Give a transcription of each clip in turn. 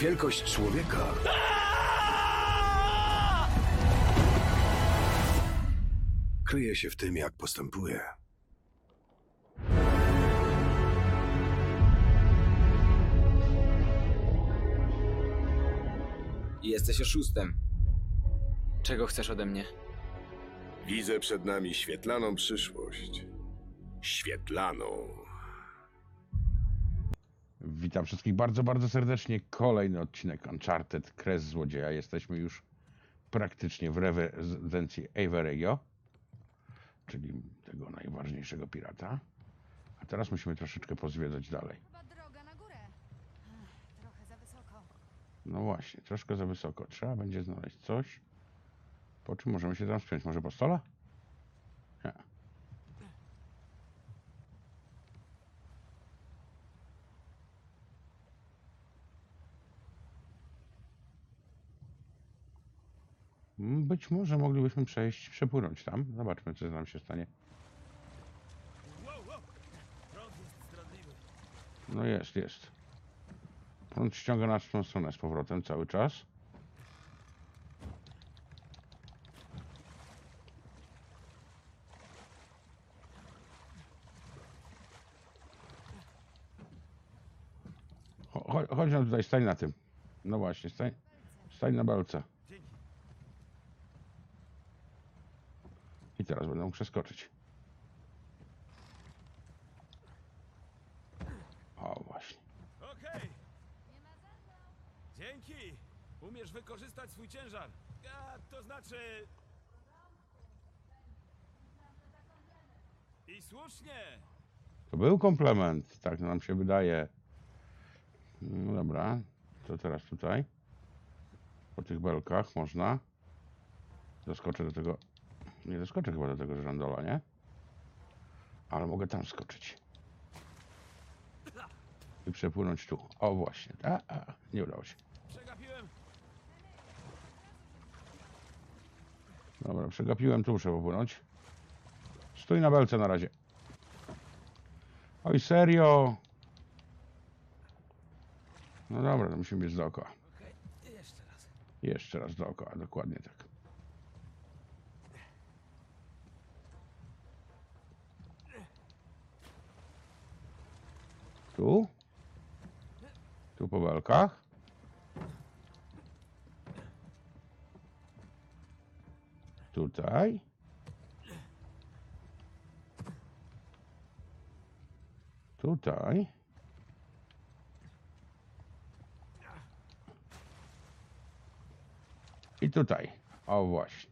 Wielkość człowieka kryje się w tym, jak postępuje. Jesteś oszustem. Czego chcesz ode mnie? Widzę przed nami świetlaną przyszłość. Świetlaną. Witam wszystkich bardzo, bardzo serdecznie. Kolejny odcinek Uncharted Kres Złodzieja. Jesteśmy już praktycznie w rezydencji Avery'ego, czyli tego najważniejszego pirata. A teraz musimy troszeczkę pozwiedzać dalej. Chyba droga na górę. Ech, Trochę za wysoko. No właśnie, troszkę za wysoko. Trzeba będzie znaleźć coś, po czym możemy się tam spiąć. Może po stole? Być może moglibyśmy przejść, przepłynąć tam. Zobaczmy, co nam się stanie. No jest, jest. Prąd ściąga nas w tą stronę z powrotem cały czas. Cho- cho- Chodź no tutaj, stań na tym. No właśnie, stań, stań na belce. I teraz będę mógł przeskoczyć. O właśnie. Okej, dzięki. Umiesz wykorzystać swój ciężar. A, to znaczy... I słusznie. To był komplement, tak nam się wydaje. No dobra, to teraz tutaj. Po tych belkach można. Doskoczę do tego. Nie doskoczę chyba do tego żandola, nie? Ale mogę tam skoczyć. I przepłynąć tu. O właśnie. A, a, nie udało się. Przegapiłem. Dobra, przegapiłem, tu muszę popłynąć. Stój na belce na razie. Oj, serio? No dobra, to musimy być dookoła. Okej, jeszcze raz. Jeszcze raz dookoła, dokładnie tak. Tu? Tu po belkach? Tutaj? Tutaj? I tutaj. O właśnie.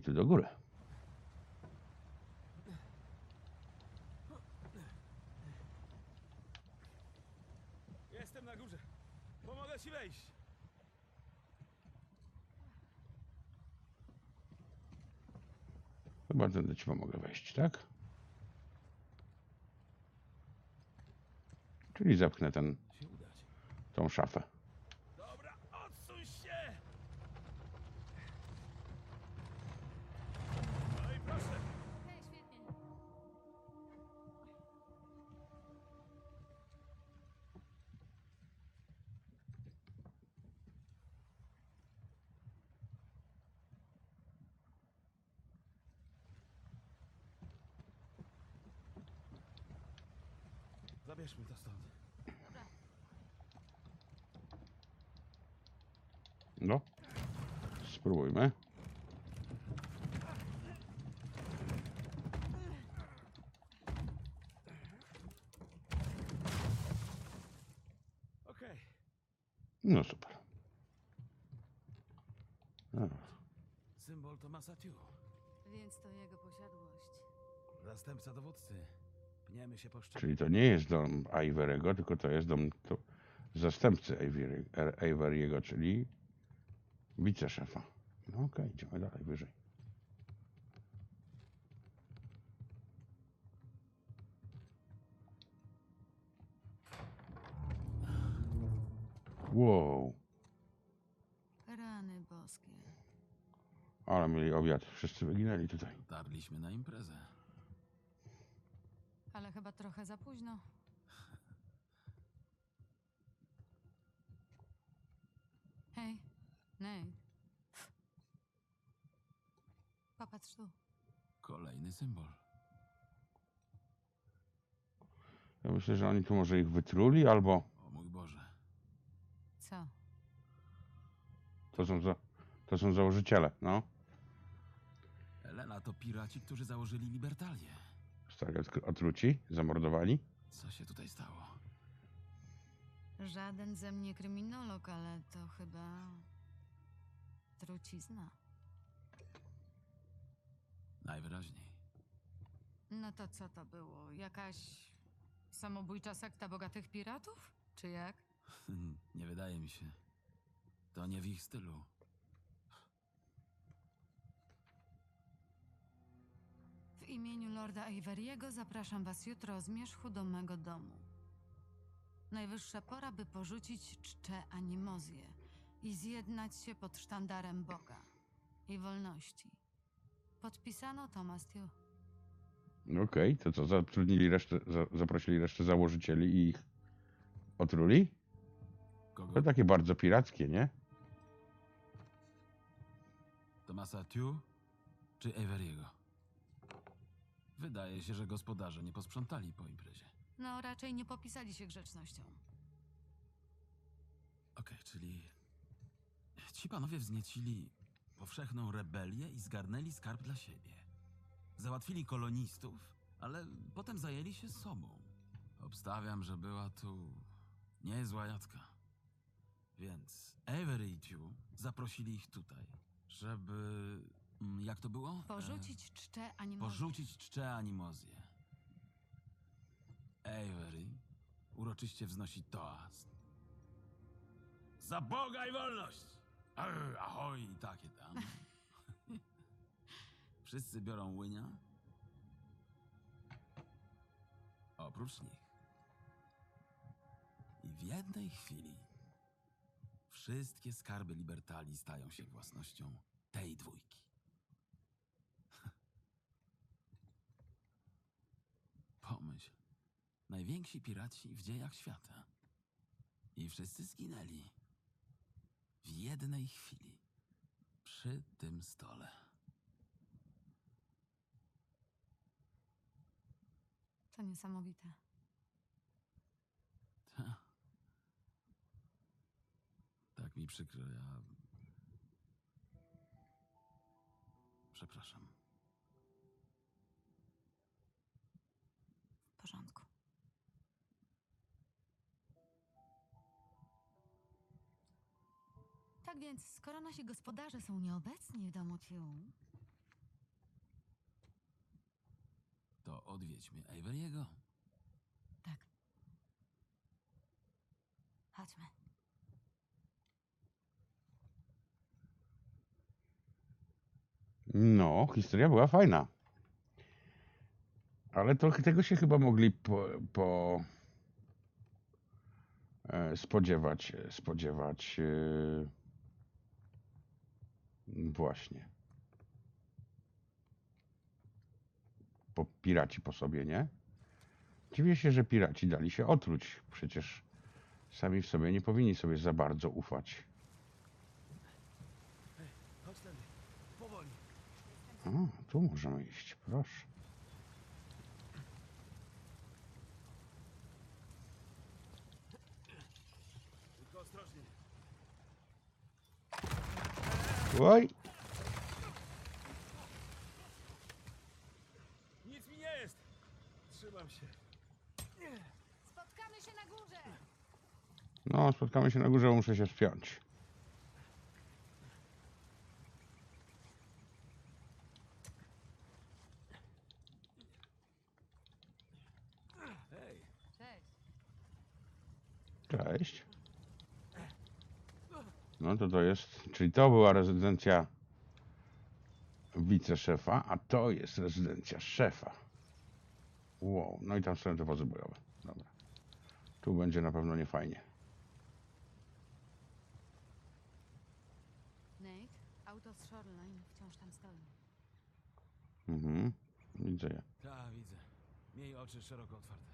I tu do góry. Jestem na górze. Pomogę ci wejść. Chyba tędy ci pomogę wejść, tak? Czyli zepchnę ten, tą szafę. Zabierzmy to stąd. No. Spróbujmy. Okej. No super. No, Symbol Tomasa Tew. Więc to jego posiadłość. Zastępca dowódcy. Czyli to nie jest dom Ivery'ego, tylko to jest dom to zastępcy Avery- Avery'ego, czyli wiceszefa. No okej, idziemy dalej, wyżej. Wow. Rany boskie. Ale mieli obiad. Wszyscy wyginęli tutaj. Dotarliśmy na imprezę. Ale chyba trochę za późno. Hej, Nate. Popatrz tu. Kolejny symbol. Ja myślę, że oni tu może ich wytruli, albo O mój Boże. Co? to są, za, to są założyciele, no. Elena to piraci, którzy założyli Libertalię. Odk- otruci, zamordowani. Co się tutaj stało? Żaden ze mnie kryminolog, ale to chyba trucizna. Najwyraźniej. No to co to było? Jakaś samobójcza sekta bogatych piratów? Czy jak? Nie wydaje mi się. To nie w ich stylu. Imieniu Lorda Averiego zapraszam was jutro o zmierzchu do mego domu. Najwyższa pora, by porzucić czcze animozję i zjednać się pod sztandarem Boga i wolności. Podpisano Thomas Tew. Okej, to co, zatrudnili resztę, za, zaprosili resztę założycieli i ich otruli? Kogo? To takie bardzo pirackie, nie? Tomasa Tew czy Everiego? Wydaje się, że gospodarze nie posprzątali po imprezie. No, raczej nie popisali się grzecznością. Okej, czyli ci panowie wzniecili powszechną rebelię i zgarnęli skarb dla siebie. Załatwili kolonistów, ale potem zajęli się sobą. Obstawiam, że była tu niezła jadka. Więc Avery i Tew zaprosili ich tutaj, żeby... mm, Jak to było? Porzucić czcze animozję. Porzucić czcze animozję. Avery uroczyście wznosi toast. Za Boga i wolność! Arr, ahoj i takie tam. Wszyscy biorą łynia. Oprócz nich. I w jednej chwili wszystkie skarby Libertalii stają się własnością tej dwójki. Najwięksi piraci w dziejach świata. I wszyscy zginęli. W jednej chwili. Przy tym stole. To niesamowite. Ta. Tak mi przykro, ja. Przepraszam. W porządku. Tak więc, skoro nasi gospodarze są nieobecni w domu Tew, To odwiedźmy Avery'ego. tak. Chodźmy. No, historia była fajna. Ale trochę tego się chyba mogli po, po e, spodziewać, spodziewać e, właśnie. Po piraci po sobie, nie? Dziwię się, że piraci dali się otruć. Przecież sami w sobie nie powinni sobie za bardzo ufać. Chodź tędy. Powoli. A, tu możemy iść, proszę. Tylko ostrożnie. Oj, Nic mi nie jest. Trzymam się. Spotkamy się na górze! no spotkamy się na górze, bo muszę się spiąć. Hej, Cześć. Cześć. No to to jest, czyli to była rezydencja wiceszefa, a to jest rezydencja szefa. Wow, no i tam są te wozy bojowe. Dobra. Tu będzie na pewno niefajnie. Nate, Auto z Shoreline wciąż tam stoi. Mhm. Widzę je. Ta, widzę. Miej oczy szeroko otwarte.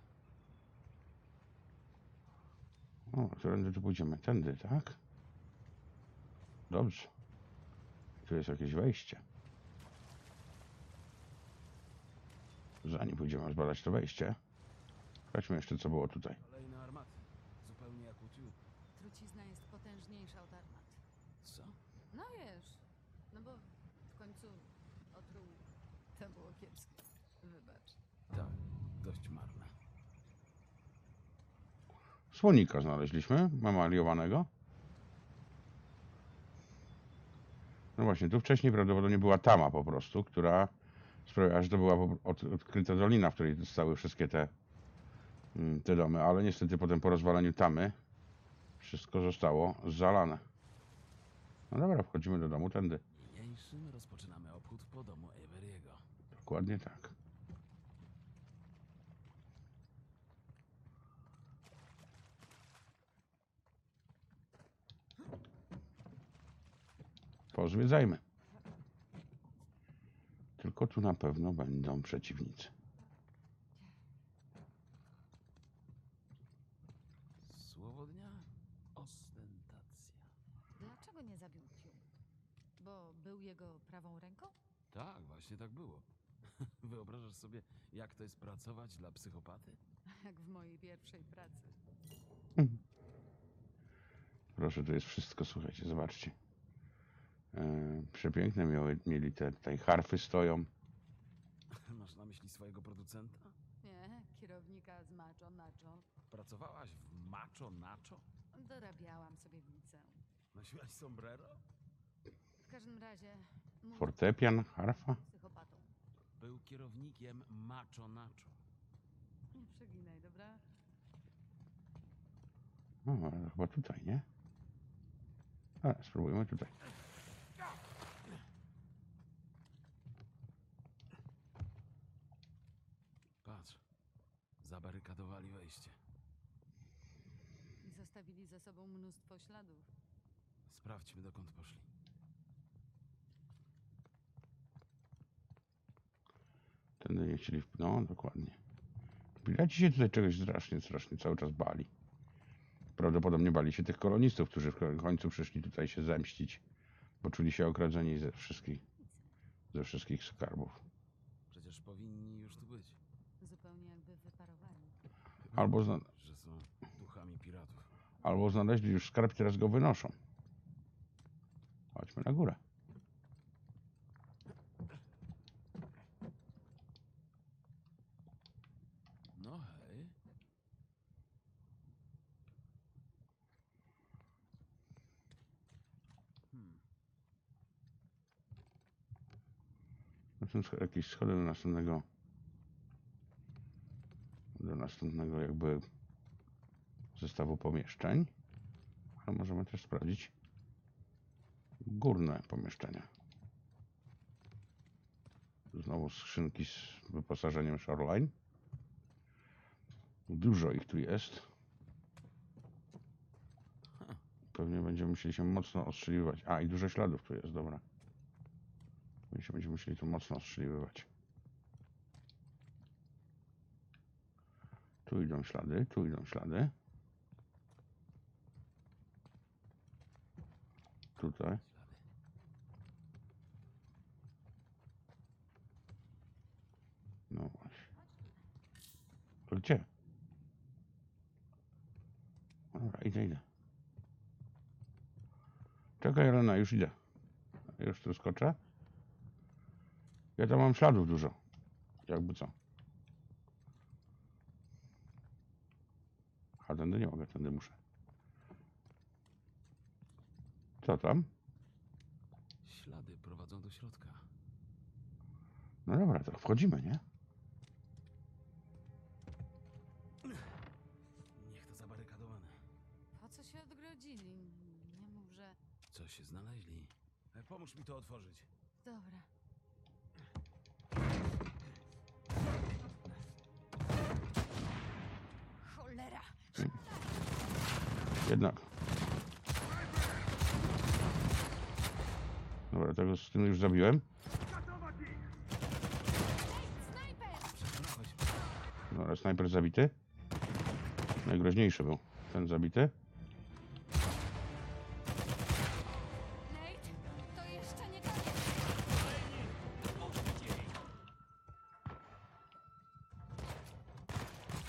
O, którędy tu pójdziemy? Tędy, tak? Dobrze. Tu jest jakieś wejście. Zanim pójdziemy zbadać to wejście, sprawdźmy jeszcze, co było tutaj. Kolejne armaty. Zupełnie jak u Tube. Trucizna jest potężniejsza od armat. Co? No wiesz, no bo w końcu otruł. To było kiepskie. Wybacz. Tak, dość marne. Słonika znaleźliśmy, mamaliowanego. No właśnie, tu wcześniej prawdopodobnie była tama po prostu, która sprawiała, że to była odkryta dolina, w której stały wszystkie te, mm, te domy, ale niestety potem po rozwaleniu tamy wszystko zostało zalane. No dobra, wchodzimy do domu tędy. Niniejszym rozpoczynamy obchód po domu Everiego. Dokładnie tak. Pozwiedzajmy. Tylko tu na pewno będą przeciwnicy. Słowo dnia? Ostentacja. Dlaczego nie zabił Q? Bo był jego prawą ręką? Tak, właśnie tak było. Wyobrażasz sobie, jak to jest pracować dla psychopaty? Jak w mojej pierwszej pracy. Proszę, tu jest wszystko, słuchajcie, zobaczcie. E, przepiękne miały, mieli te tutaj harfy stoją. Masz na myśli swojego producenta? Nie, kierownika z Macho Nacho. Pracowałaś w Macho Nacho? Dorabiałam sobie w liceum. Nosiłaś sombrero? W każdym razie... mój Fortepian, harfa. Psychopatą. Był kierownikiem Macho Nacho. Nie przeginaj, dobra? No, ale chyba tutaj, nie? A, spróbujmy tutaj. Zabarykadowali wejście. I zostawili za sobą mnóstwo śladów. Sprawdźmy, dokąd poszli. Tędy nie chcieli. No, dokładnie. Piraci się tutaj czegoś strasznie, strasznie cały czas bali. Prawdopodobnie bali się tych kolonistów, którzy w końcu przyszli tutaj się zemścić, bo czuli się okradzeni ze wszystkich, ze wszystkich skarbów. Przecież powinni już tu być. Zupełnie jakby wyparowali. Albo, zna, Że są duchami piratów. albo znaleźli już skarb, teraz go wynoszą. Chodźmy na górę. No hej. Hmm. To są jakieś schody do następnego. Do następnego jakby zestawu pomieszczeń. Ale możemy też sprawdzić górne pomieszczenia. Znowu skrzynki z wyposażeniem Shoreline. Dużo ich tu jest. Pewnie będziemy musieli się mocno ostrzeliwać. A, i dużo śladów tu jest, dobra. My się będziemy musieli tu mocno ostrzeliwać. Tu idą ślady, tu idą ślady. Tutaj. No właśnie. To gdzie? Dobra, idę, idę. Czekaj, Elena, już idę. Już tu skoczę. Ja tam mam śladów dużo. Jakby co. A tędy nie mogę, tędy muszę. Co tam? Ślady prowadzą do środka. No dobra, to wchodzimy, nie? Niech to zabarykadowane. Po co się odgrodzili? Nie mów, że... Co się znaleźli? E, Pomóż mi to otworzyć. Dobra. Jednak. Dobra, tego z tym już zabiłem. Dobra, snajper zabity. Najgroźniejszy był ten zabity.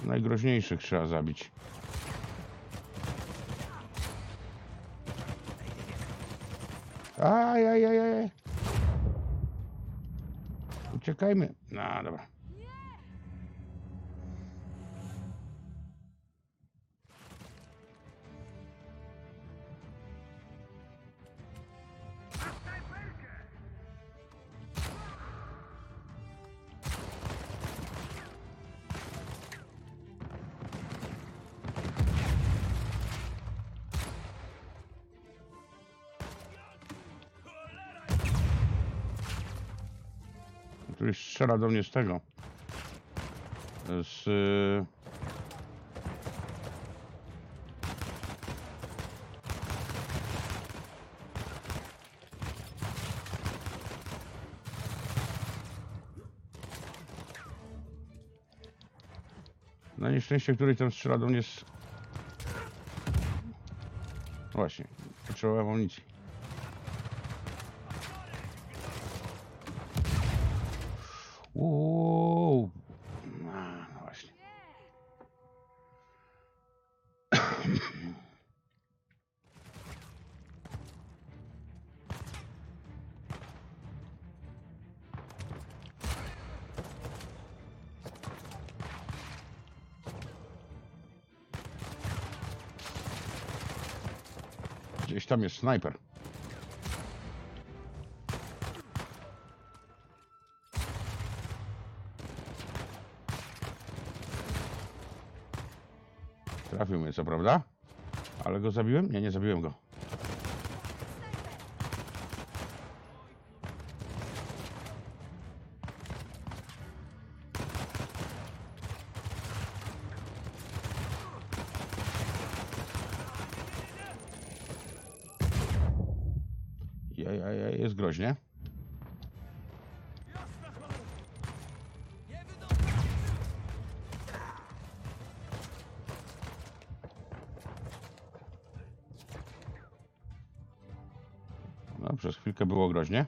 Najgroźniejszych trzeba zabić. Ajajajaj. Uciekajmy. No dobra. Strzela do mnie z tego. Z... y, Na nieszczęście, któryś tam strzela do mnie z... Właśnie, potrzebowałem amunicji. Uuu. A, no właśnie. Gdzieś tam jest snajper. Ale go zabiłem? Nie, nie zabiłem go. Groźnie.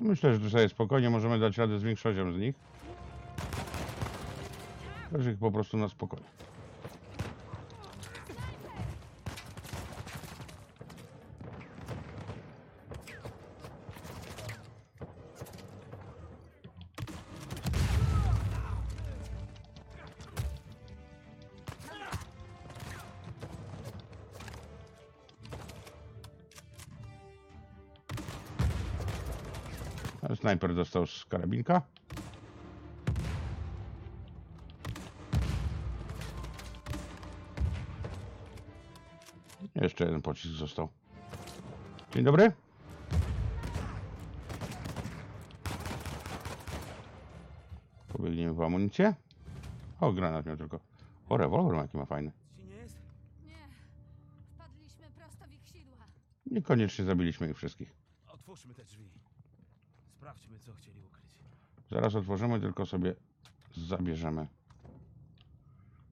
Myślę, że tutaj spokojnie możemy dać radę z większością z nich. Także ich po prostu na spokojnie. Snajper dostał z karabinka. Jeszcze jeden pocisk został. Dzień dobry. Pobiegniemy po amunicję. O, granat miał tylko. O, rewolwer ma jaki ma fajny. Ci nie jest? Nie, wpadliśmy prosto w ich sidła. Niekoniecznie zabiliśmy ich wszystkich. Otwórzmy te drzwi. Sprawdźmy, co chcieli ukryć. Zaraz otworzymy, tylko sobie zabierzemy.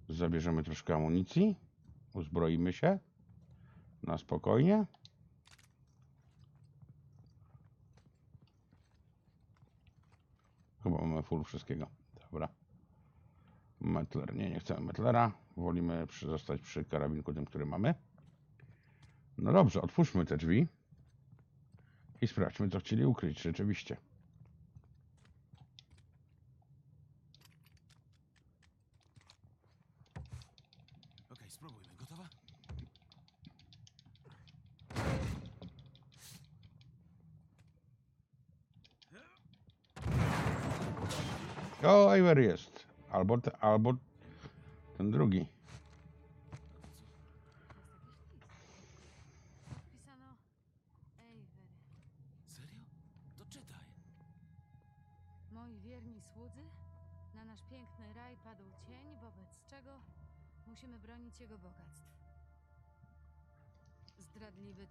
Zabierzemy troszkę amunicji. Uzbroimy się. Na spokojnie. Chyba mamy full wszystkiego. Dobra. Metler. Nie, nie chcemy metlera. Wolimy przy, zostać przy karabinku tym, który mamy. No dobrze, otwórzmy te drzwi. I sprawdźmy, co chcieli ukryć rzeczywiście. O, Iver jest. Albo, te, albo ten drugi.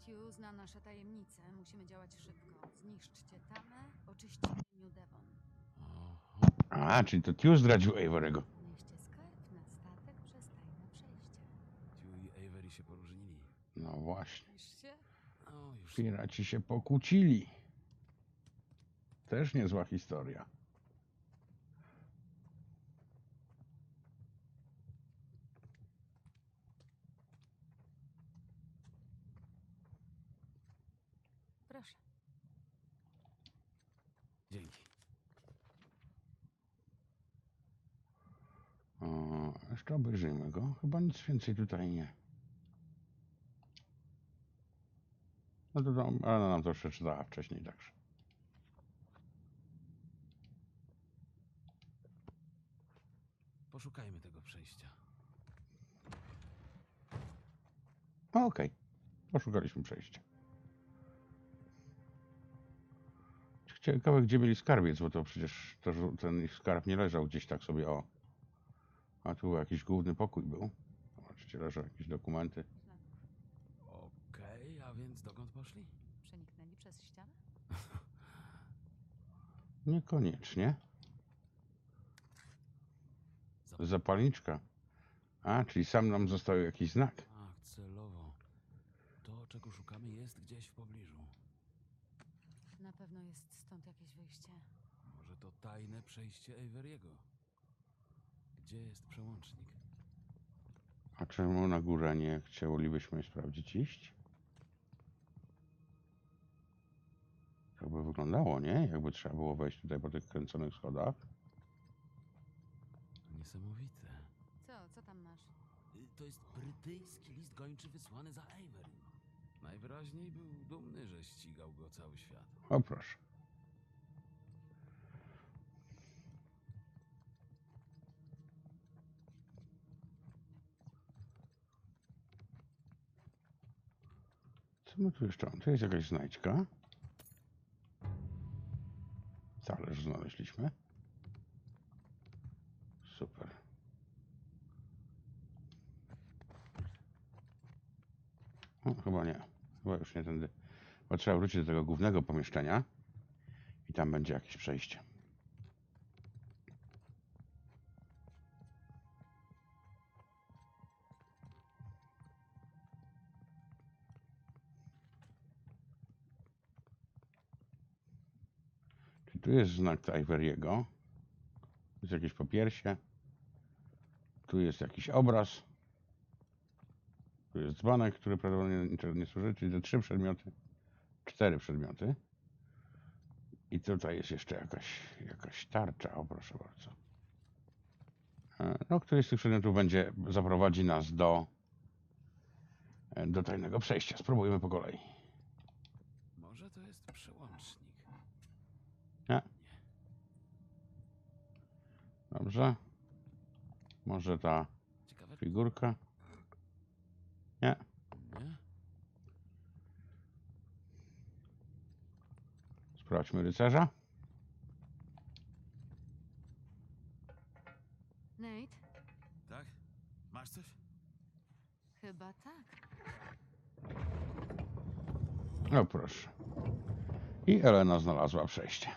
Tew zna nasze tajemnice. Musimy działać szybko. Zniszczcie tamę, oczyśćcie New Devon. A, czyli to Tiu zdradził Avery'ego. Nieście skarb na statek przez tajne przejście. Tiu i Avery się poróżnili. No właśnie. No już. Piraci się pokłócili. Też niezła historia. Proszę. Dzięki. O, jeszcze obejrzyjmy go. Chyba nic więcej tutaj nie. No to, to ale nam to przeczytała wcześniej także. Poszukajmy tego przejścia. No, Okej. Poszukaliśmy przejścia. Ciekawe, gdzie byli skarbiec, bo to przecież to, ten ich skarb nie leżał gdzieś tak sobie o. A tu jakiś główny pokój był. Oczywiście leżą jakieś dokumenty. Okej, a więc dokąd poszli? Przeniknęli przez ścianę? Niekoniecznie. Zap- Zapalniczka. A, czyli sam nam został jakiś znak. Ach, celowo. To, czego szukamy, jest gdzieś w pobliżu. Na pewno jest stąd jakieś wyjście. Może to tajne przejście Avery'ego. Gdzie jest przełącznik? A czemu na górę nie chcielibyśmy sprawdzić iść? To by wyglądało, nie? Jakby trzeba było wejść tutaj po tych kręconych schodach. Niesamowite. Co? Co tam masz? Y, To jest brytyjski list gończy wysłany za Avery. Najwyraźniej był dumny, że ścigał go cały świat. O proszę. My tu jeszcze? Tu jest jakaś znajdźka. Talerz znaleźliśmy. Super. O, chyba nie. Chyba już nie tędy. Bo trzeba wrócić do tego głównego pomieszczenia i tam będzie jakieś przejście. Tu jest znak Tiveriego? Tu jest jakieś popiersie. Tu jest jakiś obraz. Tu jest dzbanek, który prawdopodobnie niczego nie służy, czyli te trzy przedmioty, cztery przedmioty. I tutaj jest jeszcze jakaś, jakaś tarcza, o proszę bardzo. E, No, któryś z tych przedmiotów będzie, zaprowadzi nas do, e, do tajnego przejścia. Spróbujmy po kolei. Może to jest przełącznik. Dobrze. Może ta figurka? Nie. Sprawdźmy rycerza. Nate? Tak? Masz coś? Chyba tak. O proszę. I Elena znalazła przejście.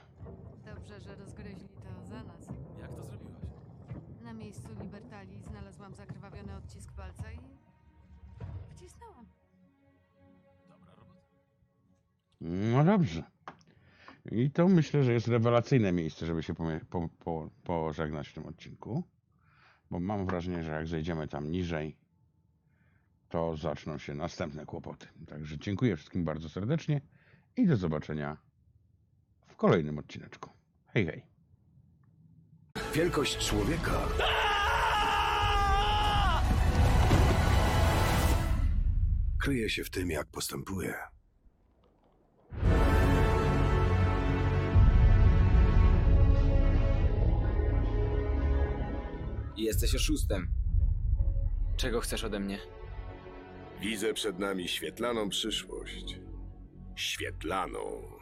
No dobrze. I to myślę, że jest rewelacyjne miejsce, żeby się pożegnać w tym odcinku. Bo mam wrażenie, że jak zejdziemy tam niżej, to zaczną się następne kłopoty. Także dziękuję wszystkim bardzo serdecznie i do zobaczenia w kolejnym odcineczku. Hej, hej. Wielkość człowieka kryje się w tym, jak postępuje. Jesteś oszustem. Czego chcesz ode mnie? Widzę przed nami świetlaną przyszłość. Świetlaną.